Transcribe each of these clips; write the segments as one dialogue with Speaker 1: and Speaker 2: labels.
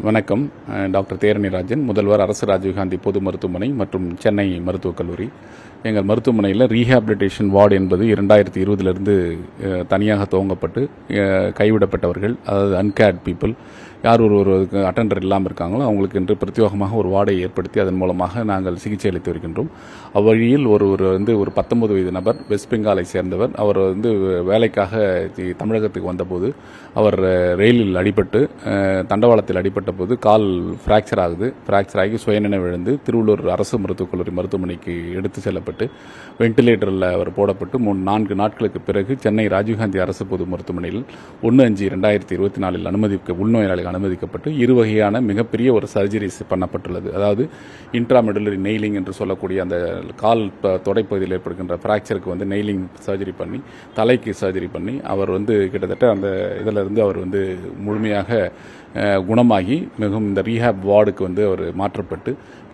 Speaker 1: வணக்கம். டாக்டர் தேரணிராஜன் முதல்வர் அரசு ராஜீவ்காந்தி பொது மருத்துவமனை மற்றும் சென்னை மருத்துவக் கல்லூரி. எங்கள் மருத்துவமனையில் ரீஹாபிலிட்டேஷன் வார்டு என்பது இரண்டாயிரத்தி இருபதிலிருந்து தனியாக துவங்கப்பட்டு கைவிடப்பட்டவர்கள் அதாவது அன்கேர்ட் பீப்புள். யார் ஒரு ஒரு அட்டெண்டர் இல்லாமல் இருக்காங்களோ அவங்களுக்கு என்று பிரத்யேகமாக ஒரு வார்டை ஏற்படுத்தி அதன் மூலமாக நாங்கள் சிகிச்சை அளித்து வருகின்றோம். அவ்வழியில் ஒரு ஒரு வந்து ஒரு பத்தொன்பது வயது நபர் வெஸ்ட் பெங்காலை சேர்ந்தவர். அவர் வந்து வேலைக்காக தமிழகத்துக்கு வந்தபோது அவர் ரயிலில் அடிபட்டு தண்டவாளத்தில் அடிபட்டு போது கால் ஃப்ராக்சர் ஆகுது. ஃப்ராக்சர் ஆகி சுயநினை விழுந்து திருவள்ளூர் அரசு மருத்துவக் கல்லூரி மருத்துவமனைக்கு எடுத்து செல்லப்பட்டு வென்டிலேட்டரில் அவர் போடப்பட்டு மூணு நான்கு நாட்களுக்கு பிறகு சென்னை ராஜீவ்காந்தி அரசு பொது மருத்துவமனையில் ஒன்று அஞ்சு ரெண்டாயிரத்தி இருபத்தி நாலில் அனுமதிக்க உள்நோயாளிகள் அனுமதிக்கப்பட்டு இரு வகையான மிகப்பெரிய ஒரு சர்ஜரிஸ் பண்ணப்பட்டுள்ளது. அதாவது இன்ட்ராமெடுலரி நெய்லிங் என்று சொல்லக்கூடிய அந்த கால் தொடைப்பகுதியில் ஏற்படுகின்ற ஃப்ராக்சருக்கு வந்து நெய்லிங் சர்ஜரி பண்ணி தலைக்கு சர்ஜரி பண்ணி அவர் வந்து கிட்டத்தட்ட அந்த இதில் இருந்து அவர் வந்து முழுமையாக குணமாகி குணமாகி மிகவும் இந்த ரீஹாப் வார்டுக்கு வந்து அவர் மாற்றப்பட்டு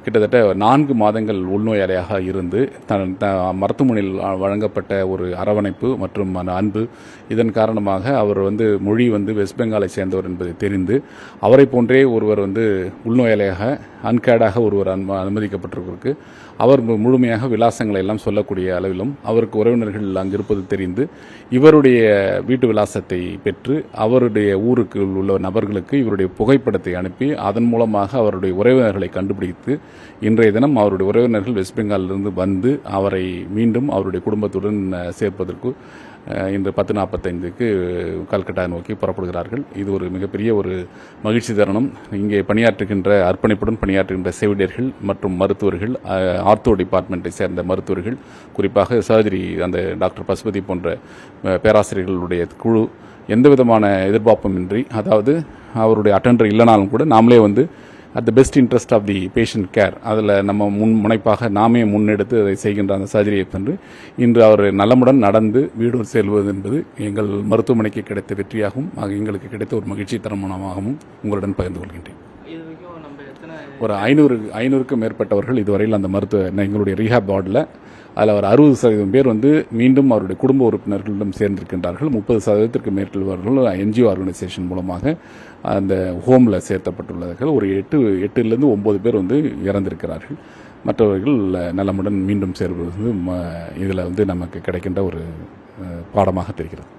Speaker 1: கிட்டத்தட்ட நான்கு மாதங்கள் உள்நோயாளியாக இருந்து தன் த மருத்துவமனையில் வழங்கப்பட்ட ஒரு அரவணைப்பு மற்றும் அன்பு. இதன் காரணமாக அவர் வந்து மொழி வந்து வெஸ்ட் பெங்காலை சேர்ந்தவர் என்பதை தெரிந்து அவரை போன்றே ஒருவர் வந்து உள்நோயாளியாக அன்கேடாக ஒருவர் அனும அனுமதிக்கப்பட்டிருக்கு அவர் மு- முழுமையாக விலாசங்களை எல்லாம் சொல்லக்கூடிய அளவிலும் அவருக்கு உறவினர்கள் அங்கு இருப்பது தெரிந்து இவருடைய வீட்டு விலாசத்தை பெற்று அவருடைய ஊருக்கு உள்ள நபர்களுக்கு இவருடைய புகைப்படத்தை அனுப்பி அதன் மூலமாக அவருடைய உறவினர்களை கண்டுபிடித்து இன்றைய தினம் அவருடைய உறவினர்கள் வெஸ்ட் பெங்காலிலிருந்து வந்து அவரை மீண்டும் அவருடைய குடும்பத்துடன் சேர்ப்பதற்கு இன்று பத்து நாற்பத்தைந்துக்கு கல்கட்டா நோக்கி புறப்படுகிறார்கள். இது ஒரு மிகப்பெரிய ஒரு மகிழ்ச்சி தருணம். இங்கே பணியாற்றுகின்ற அர்ப்பணிப்புடன் பணியாற்றுகின்ற செவிலியர்கள் மற்றும் மருத்துவர்கள் ஆர்த்தோ டிபார்ட்மெண்ட்டை சேர்ந்த மருத்துவர்கள் குறிப்பாக சர்ஜரி அந்த டாக்டர் பசுபதி போன்ற பேராசிரியர்களுடைய குழு எந்த விதமான எதிர்பார்ப்புமின்றி அதாவது அவருடைய அட்டண்டர் இல்லைனாலும் கூட நாமளே வந்து at the best interest of the patient care அதில் நம்ம முன் முனைப்பாக நாமே முன்னெடுத்து அதை செய்கின்ற அந்த சர்ஜரியை சென்று இன்று அவர் நலமுடன் நடந்து வீடு செல்வது என்பது எங்கள் மருத்துவமனைக்கு கிடைத்த வெற்றியாகவும் எங்களுக்கு கிடைத்த ஒரு மகிழ்ச்சி தருமானமாகவும் உங்களுடன் பகிர்ந்து கொள்கின்றேன். ஒரு ஐநூறு ஐநூறுக்கும் மேற்பட்டவர்கள் இதுவரையில் அந்த மருத்துவ எங்களுடைய ரீஹாப் வார்டில் அதில் ஒரு அறுபது சதவீதம் பேர் வந்து மீண்டும் அவருடைய குடும்ப உறுப்பினர்களிடம் சேர்ந்திருக்கின்றார்கள். முப்பது சதவீதத்திற்கு மேற்கொள்வார்கள். என்ஜிஓ ஆர்கனைசேஷன் மூலமாக அந்த ஹோமில் சேர்த்தப்பட்டுள்ளார்கள் ஒரு எட்டு எட்டுலேருந்து ஒம்பது பேர் வந்து இறந்திருக்கிறார்கள். மற்றவர்கள் நலமுடன் மீண்டும் சேர்வது வந்து இதில் வந்து நமக்கு கிடைக்கின்ற ஒரு பாடமாக தெரிகிறது.